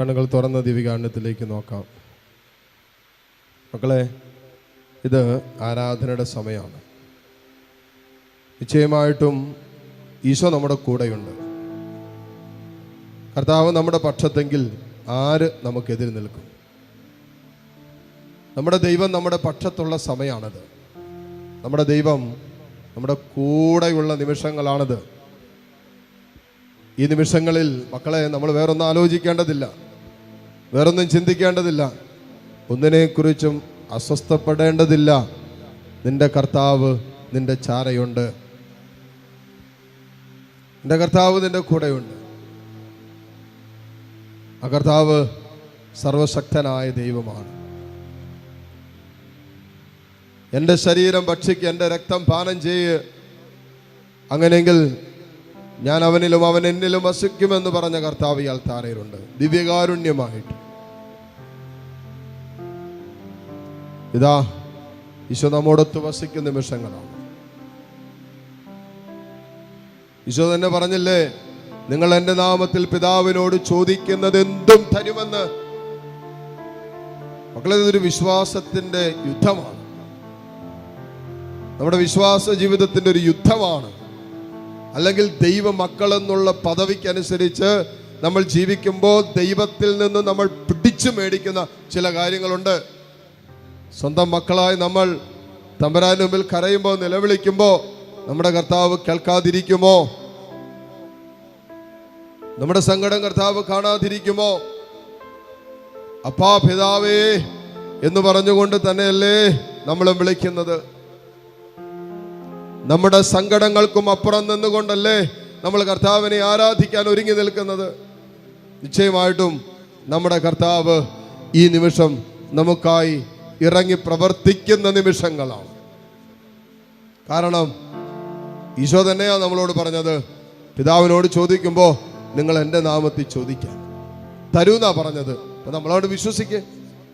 കണ്ണുകൾ തുറന്ന ദിവികാണ്ഡത്തിലേക്ക് നോക്കാം. മക്കളെ ഇത് ആരാധനയുടെ സമയമാണ്. നിശ്ചയമായിട്ടും ഈശോ നമ്മുടെ കൂടെയുണ്ട്. കർത്താവ് നമ്മുടെ പക്ഷത്തെങ്കിൽ ആര് നമുക്കെതിരെ നിൽക്കും? നമ്മുടെ ദൈവം നമ്മുടെ പക്ഷത്തുള്ള സമയമാണത് നമ്മുടെ ദൈവം നമ്മുടെ കൂടെയുള്ള നിമിഷങ്ങളാണത്. ഈ നിമിഷങ്ങളിൽ മക്കളെ നമ്മൾ വേറൊന്നും ആലോചിക്കേണ്ടതില്ല. വേറൊന്നും ചിന്തിക്കേണ്ടതില്ല. ഒന്നിനെക്കുറിച്ചും അസ്വസ്ഥപ്പെടേണ്ടതില്ല. നിന്റെ കർത്താവ് നിന്റെ ചാരയുണ്ട്. നിന്റെ കർത്താവ് നിന്റെ കൂടെയുണ്ട്. ആ കർത്താവ് സർവശക്തനായ ദൈവമാണ്. എന്റെ ശരീരം ഭക്ഷിക്ക് എന്റെ രക്തം പാനം ചെയ്യ്. അങ്ങനെയെങ്കിൽ ഞാൻ അവനിലും അവൻ എന്നിലും വസിക്കുമെന്ന് പറഞ്ഞ കർത്താവ് ഇയാൾ താരയിലുണ്ട് ദിവ്യകാരുണ്യമായിട്ട്. ഇതാ ഈശോ നമ്മോടൊത്ത് വസിക്കുന്ന നിമിഷങ്ങളാണ്. ഈശോ തന്നെ പറഞ്ഞില്ലേ നിങ്ങൾ എന്റെ നാമത്തിൽ പിതാവിനോട് ചോദിക്കുന്നത് എന്തും തരുമെന്ന്. മക്കളെ ഇതൊരു വിശ്വാസത്തിന്റെ യുദ്ധമാണ്. നമ്മുടെ വിശ്വാസ ജീവിതത്തിന്റെ ഒരു യുദ്ധമാണ്. അല്ലെങ്കിൽ ദൈവ മക്കളെന്നുള്ള പദവിക്കനുസരിച്ച് നമ്മൾ ജീവിക്കുമ്പോൾ ദൈവത്തിൽ നിന്ന് നമ്മൾ പിടിച്ചു മേടിക്കുന്ന ചില കാര്യങ്ങളുണ്ട്. സ്വന്തം മക്കളായി നമ്മൾ തമ്പരാന് മുമ്പിൽ കരയുമ്പോൾ നിലവിളിക്കുമ്പോൾ നമ്മുടെ കർത്താവ് കേൾക്കാതിരിക്കുമോ? നമ്മുടെ സങ്കടം കർത്താവ് കാണാതിരിക്കുമോ? അപ്പാ പിതാവേ എന്ന് പറഞ്ഞുകൊണ്ട് തന്നെയല്ലേ നമ്മളും വിളിക്കുന്നത്. നമ്മുടെ സങ്കടങ്ങൾക്കും അപ്പുറം നിന്നുകൊണ്ടല്ലേ നമ്മൾ കർത്താവിനെ ആരാധിക്കാൻ ഒരുങ്ങി നിൽക്കുന്നത്. നിശ്ചയമായിട്ടും നമ്മുടെ കർത്താവ് ഈ നിമിഷം നമുക്കായി ഇറങ്ങി പ്രവർത്തിക്കുന്ന നിമിഷങ്ങളാണ്. കാരണം ഈശോ തന്നെയാണ് നമ്മളോട് പറഞ്ഞത്. പിതാവിനോട് ചോദിക്കുമ്പോൾ നിങ്ങൾ എന്റെ നാമത്തിൽ ചോദിക്കാൻ. തരൂന്നാ പറഞ്ഞത്. അപ്പം നമ്മളോട് വിശ്വസിക്കേ.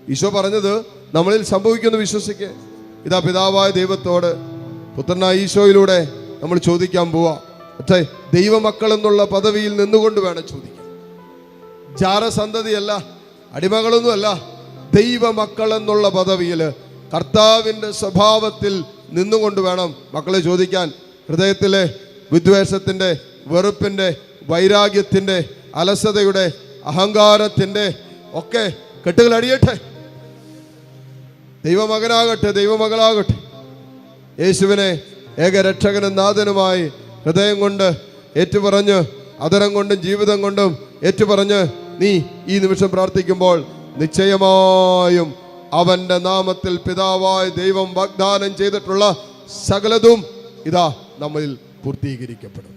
ഈശോ പറഞ്ഞത് നമ്മളിൽ സംഭവിക്കുന്നു വിശ്വസിക്കേ. ഇതാ പിതാവായ ദൈവത്തോട് പുത്രനായ ഈശോയിലൂടെ നമ്മൾ ചോദിക്കാൻ പോവാ. പക്ഷേ ദൈവമക്കൾ എന്നുള്ള പദവിയിൽ നിന്നുകൊണ്ട് വേണം ചോദിക്കാൻ. ജാരസന്തതിയല്ല അടിമകളൊന്നുമല്ല ദൈവമക്കൾ എന്നുള്ള പദവിയിൽ കർത്താവിന്റെ സ്വഭാവത്തിൽ നിന്നുകൊണ്ട് വേണം മക്കളെ ചോദിക്കാൻ. ഹൃദയത്തിലെ വിദ്വേഷത്തിന്റെ വെറുപ്പിന്റെ വൈരാഗ്യത്തിന്റെ അലസതയുടെ അഹങ്കാരത്തിന്റെ ഒക്കെ കെട്ടുകൾ അടിയട്ടെ ദൈവമകനാകട്ടെ ദൈവമകളാകട്ടെ. യേശുവിനെ ഏകരക്ഷകനും നാഥനുമായി ഹൃദയം കൊണ്ട് ഏറ്റുപറഞ്ഞ് അതരം കൊണ്ടും ജീവിതം കൊണ്ടും ഏറ്റുപറഞ്ഞ് നീ ഈ നിമിഷം പ്രാർത്ഥിക്കുമ്പോൾ നിശ്ചയമായും അവന്റെ നാമത്തിൽ പിതാവായ ദൈവം വാഗ്ദാനം ചെയ്തിട്ടുള്ള സകലതും ഇതാ നമ്മളിൽ പൂർത്തീകരിക്കപ്പെടും.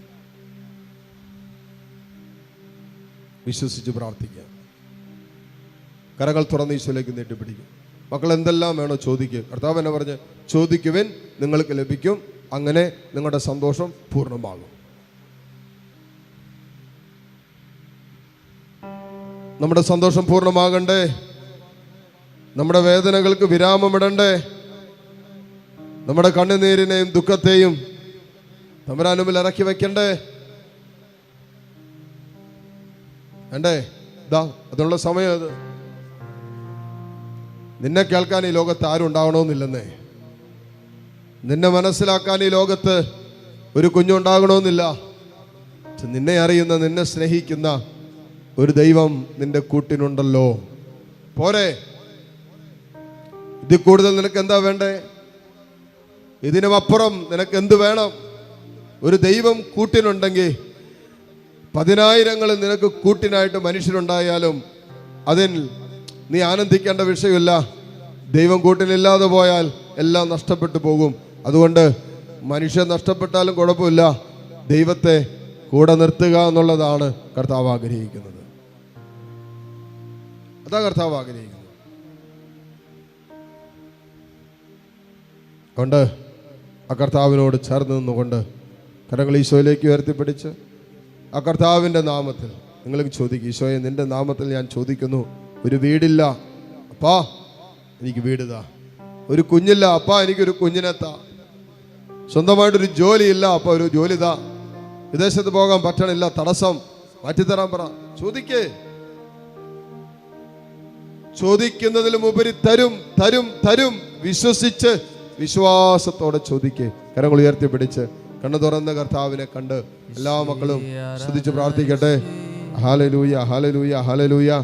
വിശ്വസിച്ച് പ്രാർത്ഥിക്കുക. കരകൾ തുറന്ന് ഈശോയിലേക്ക് നീട്ടിപ്പിടിക്കും മക്കൾ എന്തെല്ലാം വേണോ ചോദിക്കുക കർത്താവ് എന്നെ പറഞ്ഞ് ചോദിക്കുവിൻ നിങ്ങൾക്ക് ലഭിക്കും. അങ്ങനെ നിങ്ങളുടെ സന്തോഷം പൂർണമാകും. നമ്മുടെ സന്തോഷം പൂർണമാകണ്ടേ. നമ്മുടെ വേദനകൾക്ക് വിരാമമിടണ്ടേ. നമ്മുടെ കണ്ണുനീരിനെയും ദുഃഖത്തെയും തമ്പരാനുമ്പിൽ ഇറക്കി വെക്കണ്ടേ വേണ്ടേ ഇതാ അതിനുള്ള സമയം അത്. നിന്നെ കേൾക്കാൻ ഈ ലോകത്ത് ആരും ഉണ്ടാകണമെന്നില്ലെന്നേ നിന്നെ മനസ്സിലാക്കാൻ ഈ ലോകത്ത് ഒരു കുഞ്ഞുണ്ടാകണമെന്നില്ല. നിന്നെ അറിയുന്ന നിന്നെ സ്നേഹിക്കുന്ന ഒരു ദൈവം നിന്റെ കൂട്ടിനുണ്ടല്ലോ. പോരെ. ഇതിൽ കൂടുതൽ നിനക്ക് എന്താ വേണ്ടേ? ഇതിനുമപ്പുറം നിനക്ക് എന്ത് വേണം? ഒരു ദൈവം കൂട്ടിനുണ്ടെങ്കിൽ പതിനായിരങ്ങൾ നിനക്ക് കൂട്ടിനായിട്ട് മനുഷ്യരുണ്ടായാലും അതിൽ നീ ആനന്ദിക്കേണ്ട വിഷയമില്ല. ദൈവം കൂട്ടിനില്ലാതെ പോയാൽ എല്ലാം നഷ്ടപ്പെട്ടു പോകും. അതുകൊണ്ട് മനുഷ്യൻ നഷ്ടപ്പെട്ടാലും കുഴപ്പമില്ല. ദൈവത്തെ കൂടെ നിർത്തുക എന്നുള്ളതാണ് കർത്താവ് ആഗ്രഹിക്കുന്നത്. അതാ കർത്താവ് ആഗ്രഹിക്കുന്നത്. കൊണ്ട് ആ കർത്താവിനോട് ചേർന്ന് നിന്നുകൊണ്ട് കരങ്ങൾ ഈശോയിലേക്ക് ഉയർത്തിപ്പിടിച്ച് ആ കർത്താവിന്റെ നാമത്തിൽ നിങ്ങൾക്ക് ചോദിക്കും ഈശോയെ നിന്റെ നാമത്തിൽ ഞാൻ ചോദിക്കുന്നു. ഒരു വീടില്ല. അപ്പാ എനിക്ക് വീടുതാ ഒരു കുഞ്ഞില്ല. അപ്പാ എനിക്കൊരു കുഞ്ഞിനെത്താ സ്വന്തമായിട്ടൊരു ജോലിയില്ല അപ്പോൾ ഒരു ജോലി ഇതാ. വിദേശത്ത് പോകാൻ പറ്റണില്ല തടസ്സം. മാറ്റിത്തരാൻ പറ. ചോദിക്കേ. ചോദിക്കുന്നതിലും ഉപരി തരും തരും തരും. വിശ്വസിച്ച് വിശ്വാസത്തോടെ ചോദിക്കേ. കരങ്ങൾ ഉയർത്തി പിടിച്ച്. കണ്ണു തുറന്ന കർത്താവിനെ കണ്ട് എല്ലാ മക്കളും ശ്രദ്ധിച്ച് പ്രാർത്ഥിക്കട്ടെ. ഹാലലൂയ ഹാലലൂയ ഹാലലൂയ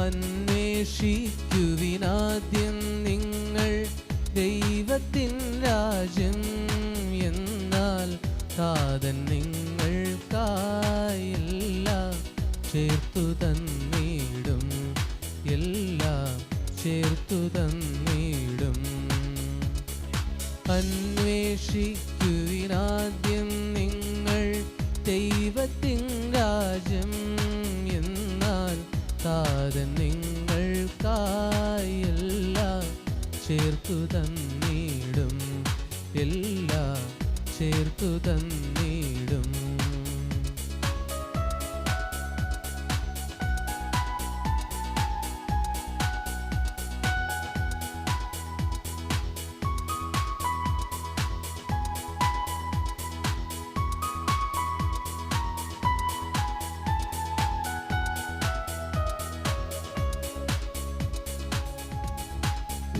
അന്വേഷിക്കുവിനാദ്യം നിങ്ങൾ ദൈവത്തിൻ രാജ്യം എന്നാൽ താതൻ നിങ്ങൾക്കായെല്ലാം ചേർത്തു തന്നിടും എല്ലാം ചേർത്തു തന്നിടും. അന്വേഷിക്കുവിനാദ്യം നിങ്ങൾ ദൈവത്തിൻ രാജ്യം താതൻ നിങ്ങൾക്കായല്ല. ചേർത്തു തന്നിടും. എല്ലാം ചേർത്തു തന്നിടും.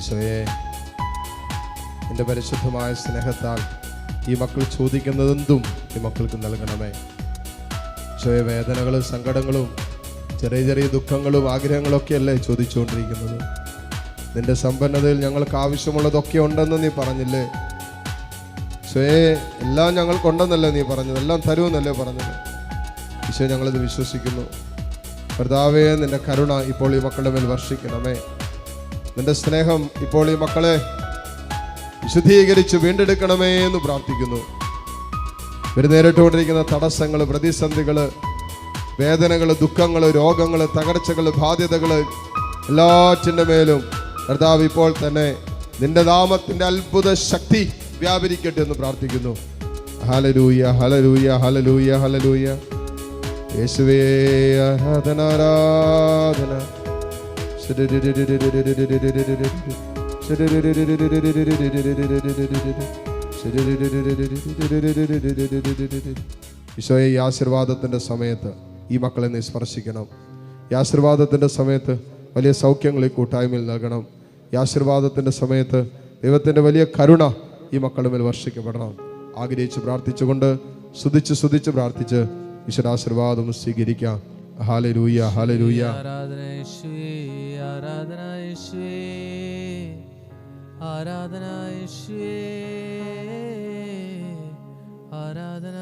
ഈശോയെ എന്റെ പരിശുദ്ധമായ സ്നേഹത്താൽ ഈ മക്കൾ ചോദിക്കുന്നതെന്തും ഈ മക്കൾക്ക് നൽകണമേ. ഈശോയെ വേദനകളും സങ്കടങ്ങളും ചെറിയ ചെറിയ ദുഃഖങ്ങളും ആഗ്രഹങ്ങളൊക്കെയല്ലേ ചോദിച്ചുകൊണ്ടിരിക്കുന്നത്? നിന്റെ സമ്പന്നതയിൽ ഞങ്ങൾക്ക് ആവശ്യമുള്ളതൊക്കെ ഉണ്ടെന്ന് നീ പറഞ്ഞില്ലേ? ഈശോയെ എല്ലാം ഞങ്ങൾക്കുണ്ടെന്നല്ലേ നീ പറഞ്ഞത്? എല്ലാം തരുമെന്നല്ലേ പറഞ്ഞത്? ഈശോ ഞങ്ങളിത് വിശ്വസിക്കുന്നു. കർത്താവേ നിന്റെ കരുണ ഇപ്പോൾ ഈ മക്കളുടെ മേൽ വർഷിക്കണമേ. നിന്റെ സ്നേഹം ഇപ്പോൾ ഈ മക്കളെ വിശുദ്ധീകരിച്ച് വീണ്ടെടുക്കണമേ എന്ന് പ്രാർത്ഥിക്കുന്നു. ഇവർ നേരിട്ടുകൊണ്ടിരിക്കുന്ന തടസ്സങ്ങൾ പ്രതിസന്ധികൾ വേദനകൾ ദുഃഖങ്ങൾ രോഗങ്ങൾ തകർച്ചകൾ ബാധ്യതകൾ എല്ലാറ്റിന്റെ മേലും കർത്താവ് ഇപ്പോൾ തന്നെ നിന്റെ നാമത്തിന്റെ അത്ഭുത ശക്തി വ്യാപരിക്കട്ടെ എന്ന് പ്രാർത്ഥിക്കുന്നു. ഹലലൂയ ഹലലൂയ ഹലലൂയ ഹലലൂയ യേശുവേ ആരാധന ആരാധന ഈശോയെ ഈ ആശീർവാദത്തിന്റെ സമയത്ത് ഈ മക്കളെ നീ സ്പർശിക്കണം. ഈ ആശീർവാദത്തിന്റെ സമയത്ത് വലിയ സൗഖ്യങ്ങൾ ഈ കൂട്ടായ്മയിൽ നൽകണം. ഈ ആശീർവാദത്തിന്റെ സമയത്ത് ദൈവത്തിന്റെ വലിയ കരുണ ഈ മക്കളുടെ മേൽ വർഷിക്കപ്പെടണം. ആഗ്രഹിച്ച് പ്രാർത്ഥിച്ചുകൊണ്ട് സ്തുതിച്ച് സ്തുതിച്ച് പ്രാർത്ഥിച്ച് ഈശ്വരാശീർവാദം സ്വീകരിക്കാം. ഹാലരൂയ ഹാലരൂയ ആരാധന ആരാധന ആരാധന ആരാധന